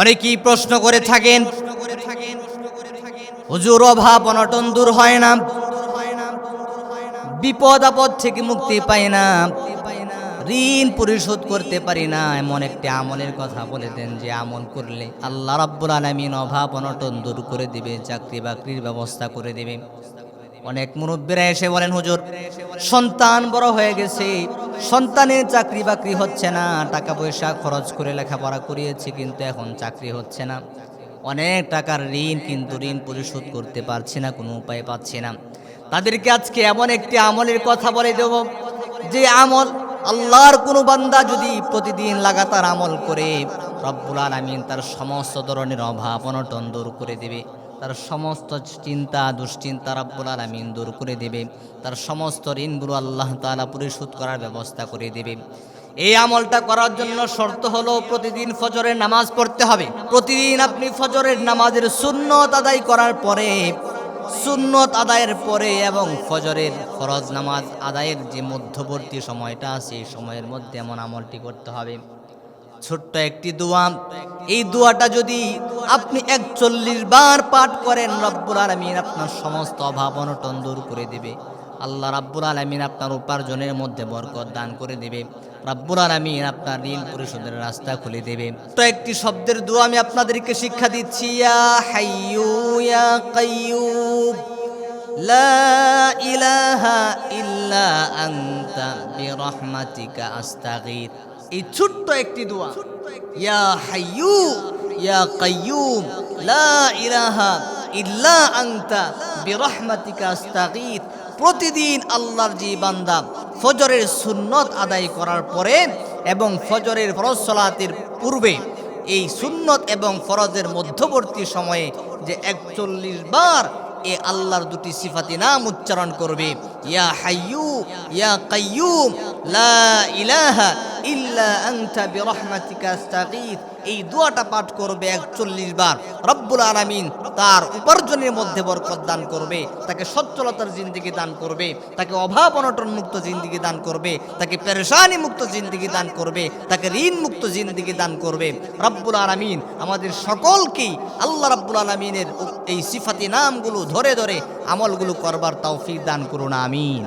অনেকেই প্রশ্ন করে থাকেন, হুজুর অভাব অনটন দূর হয় না, বিপদ আপদ থেকে মুক্তি পাই না, ঋণ পরিশোধ করতে পারি না, এমন একটি আমলের কথা বলে দেন যে আমল করলে আল্লাহ রাব্বুল আলামিন অভাব অনটন দূর করে দিবে, চাকরি বাকরির ব্যবস্থা করে দিবে। অনেক মুরব্বীরা এসে বলেন, হুজুর, সন্তান বড় হয়ে গেছে সন্তানের চাকরি বাকরি হচ্ছে না, টাকা পয়সা খরচ করে লেখাপড়া করিয়েছি, কিন্তু এখন চাকরি হচ্ছে না। অনেক টাকার ঋণ, কিন্তু ঋণ পরিশোধ করতে পারছি না, কোনো উপায় পাচ্ছি না। তাদেরকে আজকে এমন একটি আমলের কথা বলে দেব, যে আমল আল্লাহর কোনো বান্দা যদি প্রতিদিন লাগাতার আমল করে, রব্বুল আলামিন তার সমস্ত ধরনের অভাব অনটন দূর করে দেবে। তার সমস্ত চিন্তা, দুশ্চিন্তা রব্বুল আলামিন দূর করে দেবে। তার সমস্ত ঋণগুলো আল্লাহ তাআলা পরিশোধ করার ব্যবস্থা করে দেবে। এই আমলটা করার জন্য শর্ত হলো প্রতিদিন ফজরের নামাজ পড়তে হবে। প্রতিদিন আপনি ফজরের নামাজের সুন্নত আদায় করার পরে, সুন্নত আদায়ের পরে এবং ফজরের ফরজ নামাজ আদায়ের যে মধ্যবর্তী সময়টা আছে সময়ের মধ্যে এমন আমলটি করতে হবে। ছোট্ট একটি দোয়া। এই দোয়াটা যদি আপনি একচল্লিশ বার পাঠ করেন, রব্বুল আলমিন আপনার সমস্ত অভাব অনটন দূর করে দেবে। আল্লাহ রাব্বুল আলমিন আপনার উপার্জনের মধ্যে বরকত দান করে দেবে। রাব্বুল আলমিন আপনার ঋণ পরিশোধের রাস্তা খুলে দেবে। তো একটি শব্দের দোয়া আমি আপনাদেরকে শিক্ষা দিচ্ছি। ইয়া লা ইলাহা ইল্লা আনতা, বিরহমাতিকা এই ছোট্ট একটি দোয়া। ইয়া হাইয়ু, ইয়া কাইয়ুম, লা ইলাহা ইল্লা আনতা বিরহমাতিকা আস্তাগীথ প্রতিদিন আল্লাহর যে বান্দা ফজরের সুন্নত আদায় করার পরে এবং ফজরের ফরজ সালাতের পূর্বে এই সুন্নত এবং ফরজের মধ্যবর্তী সময়ে যে একচল্লিশ বার এ আল্লাহর দুটি সিফাতি নাম উচ্চারণ করবে, ইয়া হাইয়ু, ইয়া কাইয়ুম, লা ইলাহা পাঠ করবে রব্বুল তার উপার্জনের মধ্যে দান করবে, তাকে দান করবে, তাকে অভাব অনটন মুক্ত দান করবে, তাকে মুক্ত দান করবে, তাকে ঋণ মুক্ত দান করবে। রব্বুল আমাদের সকলকেই আল্লাহ রব্বুল আলমিনের এই সিফাতি নামগুলো ধরে ধরে আমলগুলো করবার তৌফিক দান করুন, আমিন।